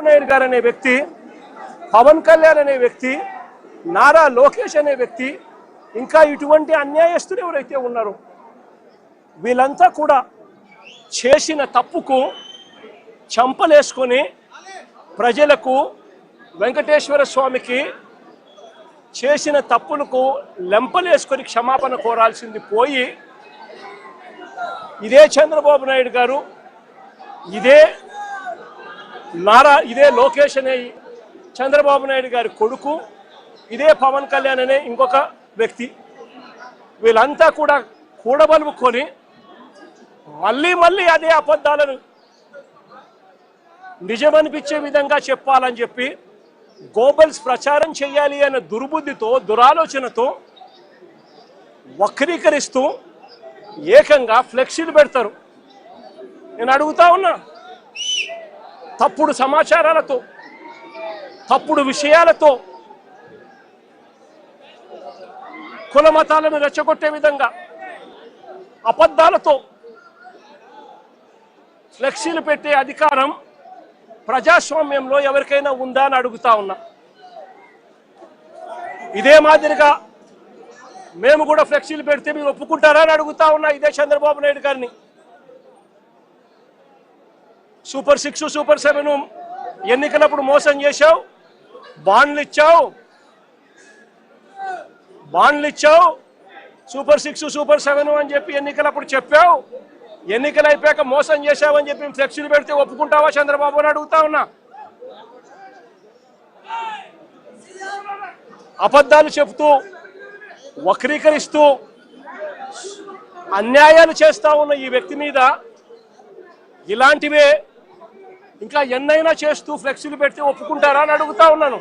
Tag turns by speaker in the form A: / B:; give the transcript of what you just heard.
A: చంద్రబాబు నాయుడు గారు అనే వ్యక్తి పవన్ కళ్యాణ్ అనే వ్యక్తి నారా లోకేష్ అనే వ్యక్తి ఇంకా ఇటువంటి అన్యాయస్తులు ఎవరైతే ఉన్నారో వీళ్ళంతా కూడా చేసిన తప్పుకు చంపలేసుకొని ప్రజలకు వెంకటేశ్వర స్వామికి చేసిన తప్పులకు లెంపలేసుకొని క్షమాపణ కోరాల్సింది పోయి ఇదే చంద్రబాబు నాయుడు గారు ఇదే నారా ఇదే లోకేష్ అనే చంద్రబాబు నాయుడు గారి కొడుకు ఇదే పవన్ కళ్యాణ్ అనే ఇంకొక వ్యక్తి. వీళ్ళంతా కూడా కూడబలుపుకొని మళ్ళీ మళ్ళీ అదే అబద్ధాలను నిజమనిపించే విధంగా చెప్పాలని చెప్పి గోబల్స్ ప్రచారం చేయాలి అనే దుర్బుద్ధితో దురాలోచనతో వక్రీకరిస్తూ ఏకంగా ఫ్లెక్సీలు పెడతారు. నేను అడుగుతా ఉన్నా తప్పుడు సమాచారాలతో తప్పుడు విషయాలతో కుల మతాలను రెచ్చగొట్టే విధంగా అబద్ధాలతో ఫ్లెక్సీలు పెట్టే అధికారం ప్రజాస్వామ్యంలో ఎవరికైనా ఉందా అని అడుగుతా ఉన్నా. ఇదే మాదిరిగా మేము కూడా ఫ్లెక్సీలు పెడితే మీరు ఒప్పుకుంటారా అని అడుగుతా ఉన్నా ఇదే చంద్రబాబు నాయుడు గారిని. సూపర్ సిక్స్ సూపర్ సెవెన్ ఎన్నికలప్పుడు మోసం చేశావు? బాండ్లు ఇచ్చావు? బాండ్లు ఇచ్చావు? సూపర్ సిక్స్ సూపర్ సెవెన్ అని చెప్పి ఎన్నికలప్పుడు చెప్పావు? ఎన్నికలు అయిపోయాక మోసం చేశావని చెప్పి ఫ్లెక్సీలు పెడితే ఒప్పుకుంటావా చంద్రబాబు అని అడుగుతా ఉన్నా? అబద్ధాలు చెబుతూ వక్రీకరిస్తూ అన్యాయాలు చేస్తా ఉన్న ఈ వ్యక్తి మీద ఇలాంటివే ఇంకా ఎన్నైనా చేస్తూ ఫ్లెక్సీలు పెడితే ఒప్పుకుంటారా అని అడుగుతా ఉన్నాను.